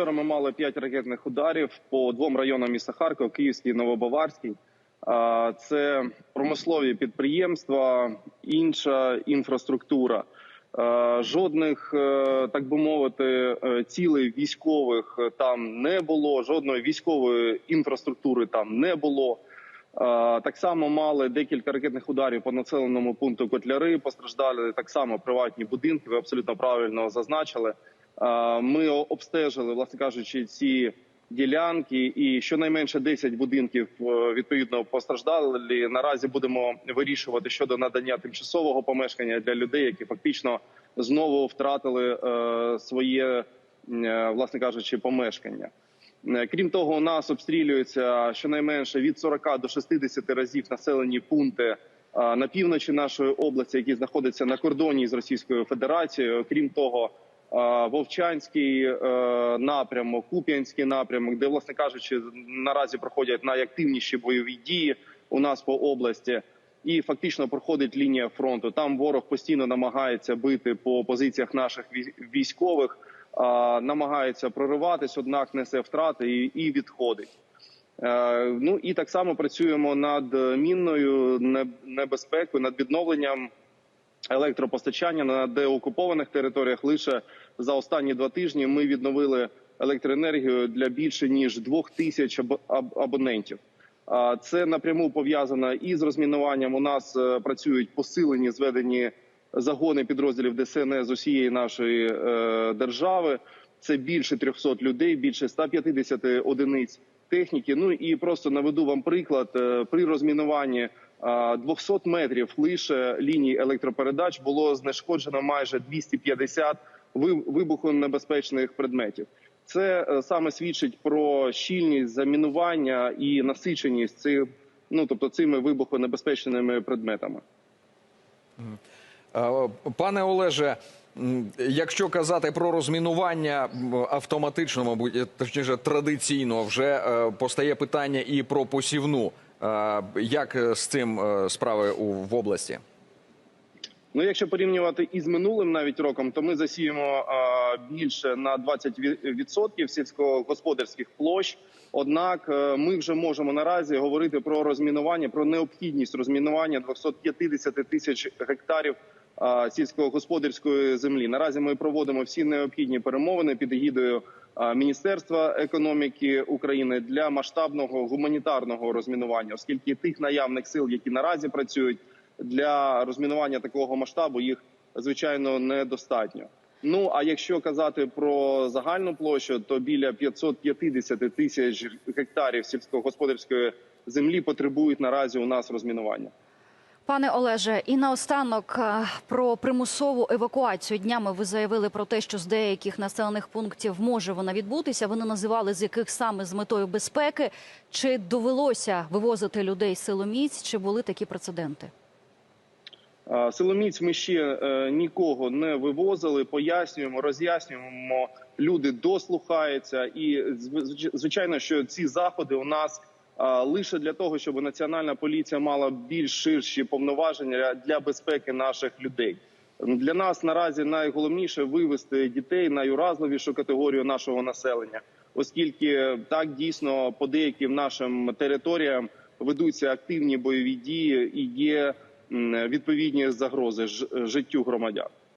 Вчора ми мали п'ять ракетних ударів по двом районам міста Харкова, Київський і Новобаварський. Це промислові підприємства, інша інфраструктура. Жодних, е, так би мовити, е, цілей військових там не було. Жодної військової інфраструктури там не було. Так само мали декілька ракетних ударів по населеному пункту Котляри. Постраждали так само приватні будинки. Ви абсолютно правильно зазначили. Ми обстежили, власне кажучи, ці ділянки, і щонайменше 10 будинків е, відповідно постраждали. Наразі будемо вирішувати щодо надання тимчасового помешкання для людей, які фактично знову втратили е, своє, е, власне кажучи, помешкання. Крім того, у нас обстрілюються щонайменше від 40 до 60 разів населені пункти на півночі нашої області, які знаходяться на кордоні з Російською Федерацією. Крім того, Вовчанський е, напрямок, Куп'янський напрямок, де, власне кажучи, наразі проходять найактивніші бойові дії у нас по області. І фактично проходить лінія фронту. Там ворог постійно намагається бити по позиціях наших вій- військових, намагається прориватись, однак несе втрати і, і відходить. Е, Ну і так само працюємо над мінною небезпекою, над відновленням електропостачання на деокупованих територіях. Лише за останні два тижні ми відновили електроенергію для більше ніж двох тисяч або- аб- абонентів. Це напряму пов'язано і з розмінуванням. У нас е, працюють посилені зведені загони підрозділів ДСНС з усієї нашої е, держави. Це більше 300 людей, більше 150 одиниць техніки. Ну і просто наведу вам приклад Е, при розмінуванні 200 метрів лише ліній електропередач було знешкоджено майже 250 ви- вибухонебезпечних предметів. Це е, саме свідчить про щільність замінування і насиченість цих, ну тобто цими вибухонебезпечними предметами. Пане Олеже, якщо казати про розмінування автоматично, мабуть, точніше традиційно, вже е, постає питання і про посівну. Е, Як е, з цим е, справи в області? Ну, якщо порівнювати із минулим навіть роком, то ми засіємо більше на 20% сільськогосподарських площ. Однак ми вже можемо наразі говорити про розмінування, про необхідність розмінування 250 тисяч гектарів сільськогосподарської землі. Наразі ми проводимо всі необхідні перемовини під егідою Міністерства економіки України для масштабного гуманітарного розмінування, оскільки тих наявних сил, які наразі працюють для розмінування такого масштабу, їх звичайно недостатньо. Ну а якщо казати про загальну площу, то біля 550 тисяч гектарів сільськогосподарської землі потребують наразі у нас розмінування. Пане Олеже, і наостанок е, про примусову евакуацію днями ви заявили про те, що з деяких населених пунктів може вона відбутися. Ви не називали з яких саме з метою безпеки. Чи довелося вивозити людей силоміць? Чи були такі прецеденти? Силоміць ми ще е, нікого не вивозили. Пояснюємо, роз'яснюємо. Люди дослухаються, і звичайно, що ці заходи у нас лише для того, щоб національна поліція мала більш ширші повноваження для безпеки наших людей. Для нас наразі найголовніше вивести дітей найуразливішу категорію нашого населення, оскільки так дійсно по деяким нашим територіям ведуться активні бойові дії і є відповідні загрози життю громадян.